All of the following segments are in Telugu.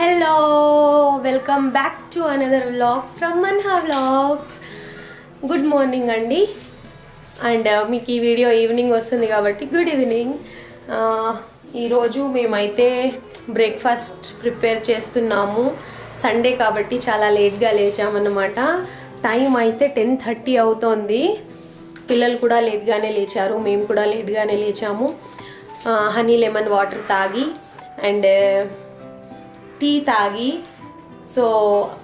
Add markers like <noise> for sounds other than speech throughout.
Hello welcome back to another vlog from Manha vlogs good morning అండి అండ్ మీకు ఈ వీడియో ఈవినింగ్ వస్తుంది కాబట్టి గుడ్ ఈవినింగ్ ఈరోజు మేమైతే బ్రేక్ఫాస్ట్ ప్రిపేర్ చేస్తున్నాము. సండే కాబట్టి చాలా లేట్గా లేచామన్నమాట. టైం అయితే టెన్ థర్టీ అవుతోంది. పిల్లలు కూడా లేట్గానే లేచారు. మేము కూడా లేట్గానే లేచాము. హనీ లెమన్ వాటర్ తాగి అండ్ టీ తాగి సో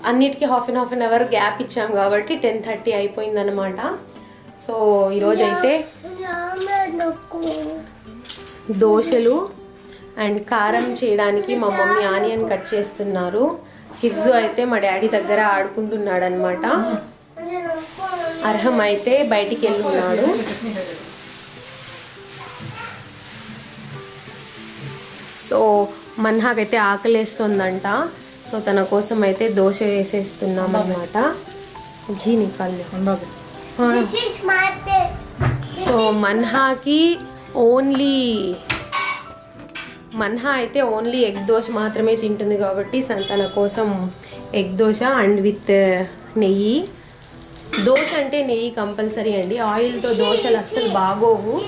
అన్నిటికీ half an half an hour gap ఇచ్చాం కాబట్టి టెన్ థర్టీ అయిపోయిందనమాట సో ఈరోజు అయితే దోశలు అండ్ కారం చేయడానికి మా మమ్మీ ఆనియన్ కట్ చేస్తున్నారు. హిఫ్జు అయితే మా డాడీ దగ్గర ఆడుకుంటున్నాడు అనమాట అర్హం అయితే బయటికి వెళ్ళి ఉన్నాడు సో మన్హాకైతే ఆకలేస్తుందంట. సో తన కోసం అయితే దోశ వేసేస్తున్నాం అనమాట ఘీ నికాలి. సో మన్హాకి ఓన్లీ మన్హా అయితే ఓన్లీ ఎగ్ దోశ మాత్రమే తింటుంది కాబట్టి స- తన కోసం ఎగ్ దోశ అండ్ విత్ నెయ్యి. దోశ అంటే నెయ్యి కంపల్సరీ అండి. ఆయిల్తో దోశలు అస్సలు బాగోవు.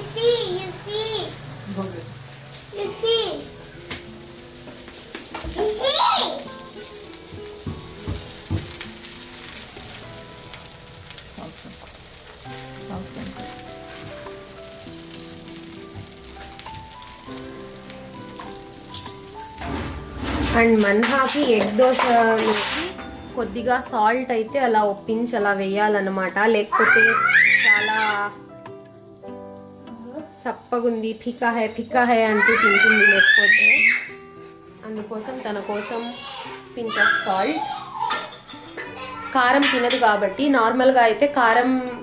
అండ్ మన్హాకి ఎగ్ దోశలోకి కొద్దిగా సాల్ట్ అయితే అలా ఒప్పించి అలా వేయాలన్నమాట. లేకపోతే చాలా సప్పగుంది ఫికా హే ఫికా హే అంటూ తింటుంది లేకపోతే. అందుకోసం తన కోసం పించ్ ఆఫ్ సాల్ట్. కారం తినదు కాబట్టి నార్మల్గా అయితే కారం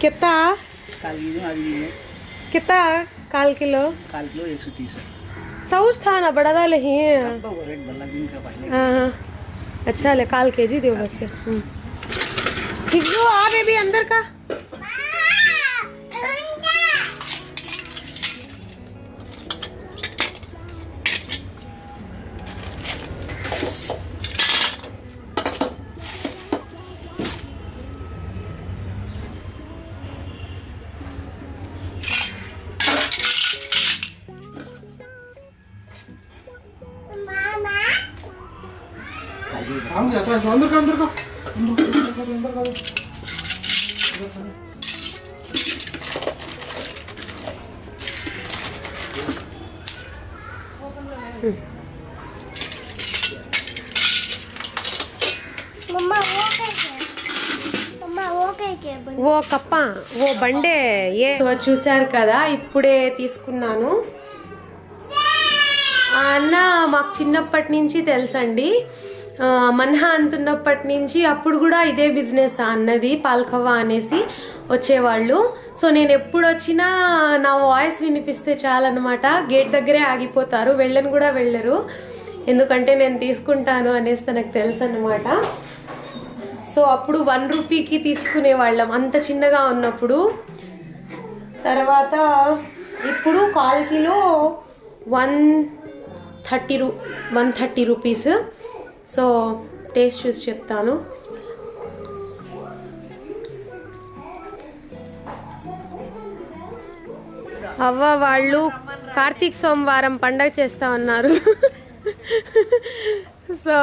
कितना? कितना? काल किलो? काल किलो एक सौ तीस। हाँ, हाँ। अच्छा ले काल के जी बस। फिर आप अभी अंदर का। ఓ కప్ప ఓ బండే ఏ? సో చూసారు కదా ఇప్పుడే తీసుకున్నాను. అన్న మాకు చిన్నప్పటి నుంచి తెలుసండి. మన్హా అంటున్నప్పటి నుంచి అప్పుడు కూడా ఇదే బిజినెస్ అన్నది పాల్కవ్వ అనేసి వచ్చేవాళ్ళు. సో నేను ఎప్పుడు వచ్చినా నా వాయిస్ వినిపిస్తే చాలన్నమాట. గేట్ దగ్గరే ఆగిపోతారు వెళ్ళను కూడా వెళ్ళరు. ఎందుకంటే నేను తీసుకుంటాను అనేసి తనకు తెలుసు అనమాట సో అప్పుడు వన్ రూపీకి తీసుకునే వాళ్ళం అంత చిన్నగా ఉన్నప్పుడు. తర్వాత ఇప్పుడు కాల్ కిలో వన్ థర్టీ రూ one thirty rupees so taste చూసి చెప్తాను. అవ్వ వాళ్ళు కార్తీక్ సోమవారం పండగ చేస్తా ఉన్నారు సో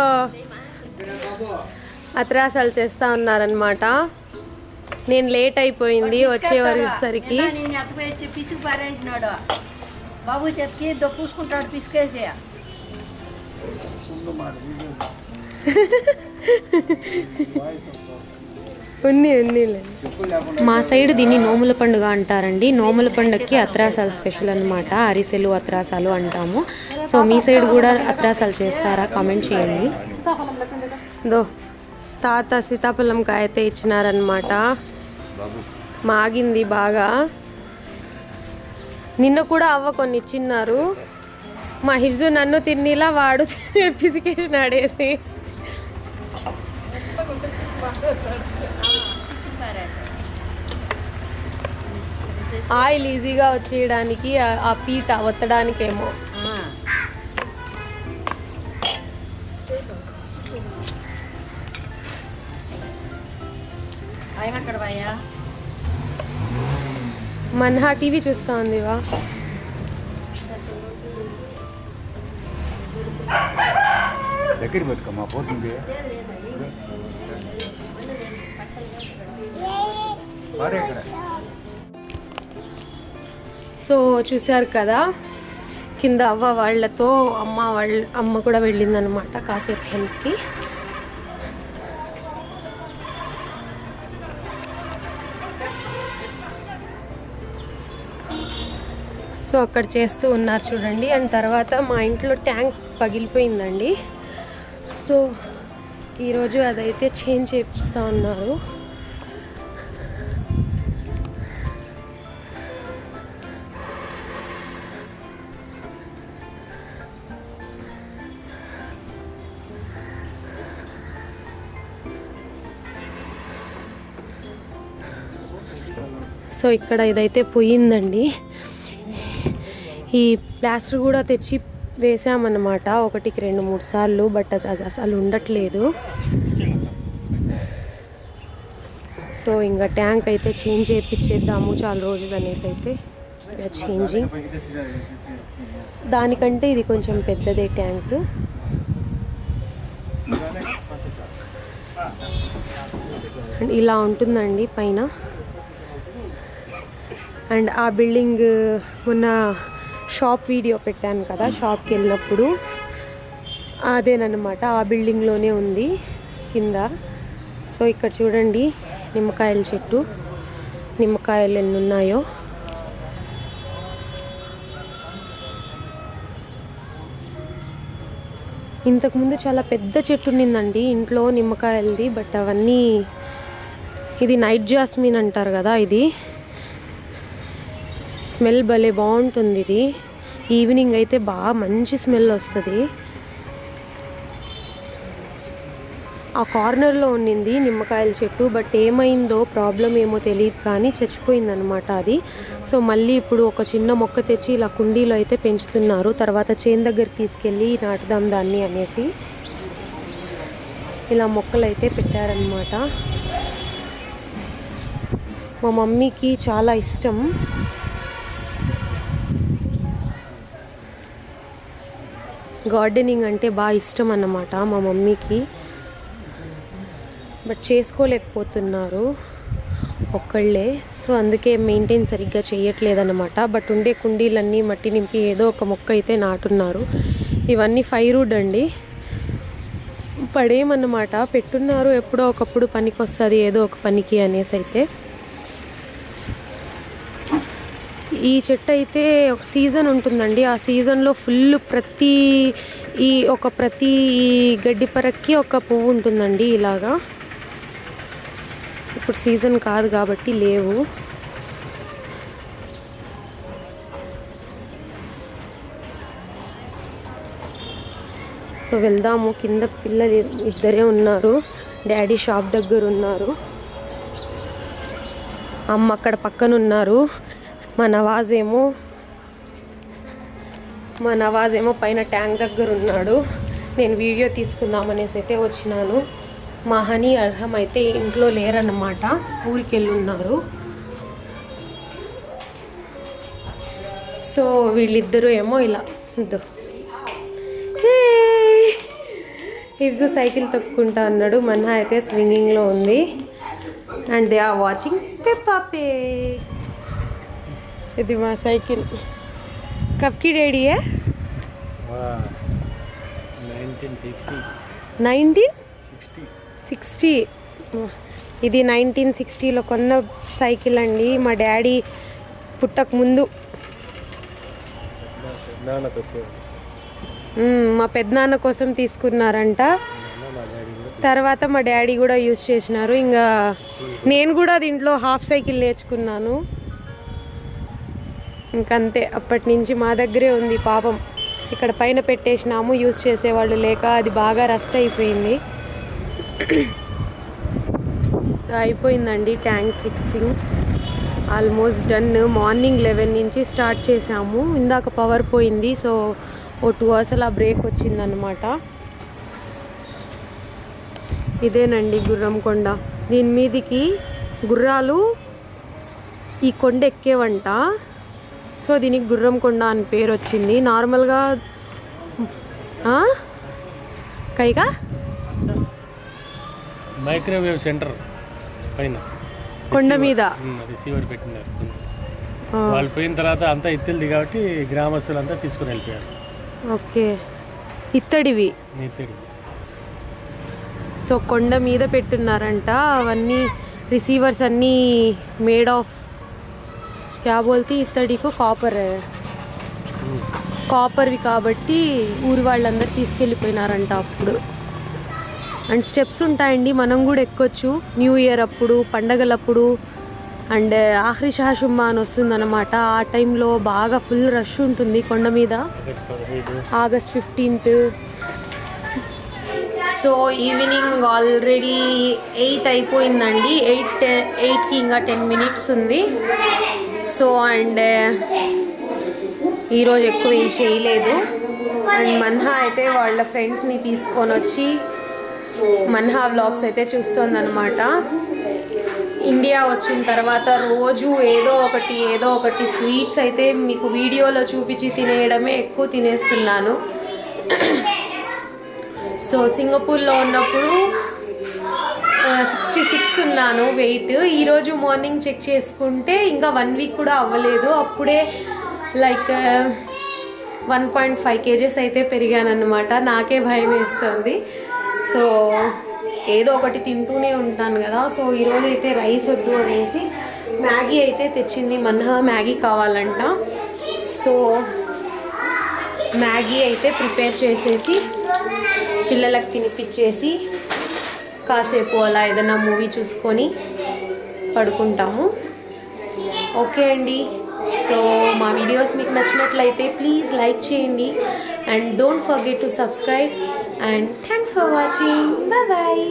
అత్రాసాలు చేస్తా ఉన్నారనమాట నేను లేట్ అయిపోయింది వచ్చే అటుపోయి పిసుకు పారేసినాడు. బాబు చెత్తికి దొప్పుకుంటాడు పిసుకేసి. ఉన్ని ఉన్నిలే. మా సైడ్ దీన్ని నోముల పండుగ అంటారండి. నోముల పండుగకి అత్రాసాలు స్పెషల్ అన్నమాట. అరిసెలు అత్రాసాలు అంటాము. సో మీ సైడ్ కూడా అత్రాసాలు చేస్తారా? కామెంట్ చేయండి. దో తాత సీతాఫలం కాయ అయితే ఇచ్చినారనమాట మాగింది బాగా. నిన్న కూడా అవ్వ కొన్ని ఇచ్చిన్నారు. మా హిబ్జు నన్ను తిన్నిలా వాడు <laughs> పిసికేసిన ఆడేసి ఆయిల్ ఈజీగా వచ్చేయడానికి ఆ- పీట ఒత్తడానికేమో. మన్హా టీవీ చూస్తా ఉందివా దగ్గర పెట్టుకోమా పోతుంది. సో చూశారు కదా కింద అవ్వ వాళ్ళతో అమ్మ వాళ్ళ అమ్మ కూడా వెళ్ళిందనమాట కాసేపు హెల్ప్కి. సో అక్కడ చేస్తూ ఉన్నారు చూడండి. అండ్ తర్వాత మా ఇంట్లో ట్యాంక్ పగిలిపోయిందండి. సో ఈరోజు అదైతే చేంజ్ చేపిస్తూ ఉన్నారు. సో ఇక్కడ ఇదైతే పోయిందండి. ఈ ప్లాస్టర్ కూడా తెచ్చి వేసామన్నమాట. ఒకటికి రెండు మూడు సార్లు బట్ అది అది అసలు ఉండట్లేదు. సో ఇంకా ట్యాంక్ అయితే చేంజ్ చేయించేద్దాము చాలా రోజులు అనేసి అయితే చేంజింగ్. దానికంటే ఇది కొంచెం పెద్దదే ట్యాంక్. అండ్ ఇలా ఉంటుందండి పైన. అండ్ ఆ బిల్డింగ్ మొన్న షాప్ వీడియో పెట్టాను కదా షాప్కి వెళ్ళినప్పుడు. అదేనమాట ఆ బిల్డింగ్లోనే ఉంది కింద. సో ఇక్కడ చూడండి నిమ్మకాయల చెట్టు. నిమ్మకాయలు ఎన్ని ఉన్నాయో ఇంతకుముందు చాలా పెద్ద చెట్టు ఉండిందండి ఇంట్లో నిమ్మకాయలది బట్ అవన్నీ ఇది నైట్ జాస్మిన్ అంటారు కదా ఇది. స్మెల్ భలే బాగుంటుంది ఇది. ఈవినింగ్ అయితే బాగా మంచి స్మెల్ వస్తుంది. ఆ కార్నర్లో ఉండింది నిమ్మకాయల చెట్టు బట్ ఏమైందో ప్రాబ్లం ఏమో తెలియదు కానీ చచ్చిపోయిందనమాట అది. సో మళ్ళీ ఇప్పుడు ఒక చిన్న మొక్క తెచ్చి ఇలా కుండీలో అయితే పెంచుతున్నారు. తర్వాత చేను దగ్గరికి తీసుకెళ్ళి నాటుదాం దాన్ని అనేసి ఇలా మొక్కలు అయితే పెట్టారనమాట మా మమ్మీకి చాలా ఇష్టం. గార్డెనింగ్ అంటే బాగా ఇష్టం అన్నమాట మా మమ్మీకి. బట్ చేసుకోలేకపోతున్నారు ఒక్కళ్ళే. సో అందుకే మెయింటైన్ సరిగ్గా చేయట్లేదన్నమాట బట్ ఉండే కుండీలన్నీ మట్టి నింపి ఏదో ఒక మొక్క అయితే నాటున్నారు. ఇవన్నీ ఫైరూడ్ అండి. పడేమన్నమాట. పెట్టున్నారు ఎప్పుడో ఒకప్పుడు పనికి వస్తుంది ఏదో ఒక పనికి అనేసి అయితే ఈ చెట్టు అయితే ఒక సీజన్ ఉంటుందండి. ఆ సీజన్లో ఫుల్ ప్రతి ఈ ఒక ప్రతి ఈ గడ్డి పరక్కి ఒక పువ్వు ఉంటుందండి ఇలాగా. ఇప్పుడు సీజన్ కాదు కాబట్టి లేవు. సో వెళ్దాము. కింద పిల్లలు ఇద్దరే ఉన్నారు. డాడీ షాప్ దగ్గర ఉన్నారు. అమ్మ అక్కడ పక్కన ఉన్నారు. మా నవాజ్ ఏమో మా నవాజ్ ఏమో పైన ట్యాంక్ దగ్గర ఉన్నాడు. నేను వీడియో తీసుకుందామనేసి అయితే వచ్చినాను. మా హనీ అర్హం అయితే ఇంట్లో లేరన్నమాట. ఊరికి ఉన్నారు సో వీళ్ళిద్దరూ ఏమో ఇలా ఇద్దో ఇవ్జు సైకిల్ తొక్కుంటా అన్నాడు. మన్హా అయితే స్వింగింగ్లో ఉంది. And they are watching Peppa. Pay ఇది మా సైకిల్. కప్కి డాడీయే నైన్టీన్? సిక్స్టీ. ఇది నైన్టీన్ సిక్స్టీలో కొన్న సైకిల్ అండి. మా డాడీ పుట్టక ముందు. మా పెద్దనాన్న కోసం తీసుకున్నారంట. తర్వాత మా డాడీ కూడా యూస్ చేసినారు. ఇంకా నేను కూడా దీంట్లో హాఫ్ సైకిల్ నేర్చుకున్నాను. ఇంకంతే. అప్పటి నుంచి మా దగ్గరే ఉంది పాపం. ఇక్కడ పైన పెట్టేసినాము యూస్ చేసేవాళ్ళు లేక అది బాగా రస్ట్ అయిపోయింది. అయిపోయిందండి tank fixing. Almost done. Morning eleven నుంచి స్టార్ట్ చేసాము ఇందాక పవర్ పోయింది సో ఓ టూ అవర్స్ అలా బ్రేక్ వచ్చిందనమాట ఇదేనండి గుర్రం కొండ. దీని మీదికి గుర్రాలు ఈ కొండ ఎక్కేవంట. సో దీనికి గుర్రం కొండ అని పేరు వచ్చింది. నార్మల్గా? కైగా మైక్రోవేవ్ సెంటర్ పైన. కొండ మీద? రిసీవర్ పెట్టినారు వాళ్ళు పోయిన తర్వాత అంతా ఇత్తెలది కాబట్టి గ్రామస్తులంతా తీసుకుని వెళ్ళిపోయారు. ఓకే. ఇత్తడివి? ఇత్తడి సో కొండ మీద పెట్టున్నారంట. అవన్నీ రిసీవర్స్ అన్నీ మేడ్ ఆఫ్ క్యా బోల్తే ఇత్తడికు కాపర్ కాపర్వి కాబట్టి ఊరి వాళ్ళందరూ తీసుకెళ్ళిపోయినారంట అప్పుడు అండ్ స్టెప్స్ ఉంటాయండి మనం కూడా ఎక్కొచ్చు న్యూ ఇయర్ అప్పుడు పండగలప్పుడు అండ్ ఆఖరి షాషుమ్మా అని వస్తుందన్నమాట ఆ టైంలో బాగా ఫుల్ రష్ ఉంటుంది కొండ మీద August fifteenth so evening already eight అయిపోయిందండి. ఎయిట్ ఎయిట్కి ఇంకా టెన్ మినిట్స్ ఉంది. సో అండ్ ఈరోజు ఎక్కువ ఏం చేయలేదు. అండ్ మన్హా అయితే వాళ్ళ ఫ్రెండ్స్ని తీసుకొని వచ్చి మన్హా వ్లాగ్స్ అయితే చూస్తుందన్నమాట. ఇండియా వచ్చిన తర్వాత రోజు ఏదో ఒకటి ఏదో ఒకటి స్వీట్స్ అయితే మీకు వీడియోలో చూపించి తినేయడమే ఎక్కువ తినేస్తున్నాను. సో సింగపూర్లో ఉన్నప్పుడు సిక్స్టీ సిక్స్ ఉన్నాను వెయిట్ ఈరోజు మార్నింగ్ చెక్ చేసుకుంటే ఇంకా వన్ వీక్ కూడా అవ్వలేదు. అప్పుడే like one point five kgs అయితే పెరిగానన్నమాట. నాకే భయం వేస్తుంది. సో ఏదో ఒకటి తింటూనే ఉంటాను కదా. సో ఈరోజు అయితే రైస్ వద్దు అనేసి మ్యాగీ అయితే తెచ్చింది. మన్హా మ్యాగీ కావాలంట. సో మ్యాగీ అయితే ప్రిపేర్ చేసేసి పిల్లలకు తినిపించేసి కాసేపు అలా ఏదైనా మూవీ చూసుకొని పడుకుంటాము. ఓకే అండి. సో మా వీడియోస్ మీకు నచ్చినట్లయితే ప్లీజ్ లైక్ చేయండి. And don't forget to subscribe. And thanks for watching. Bye bye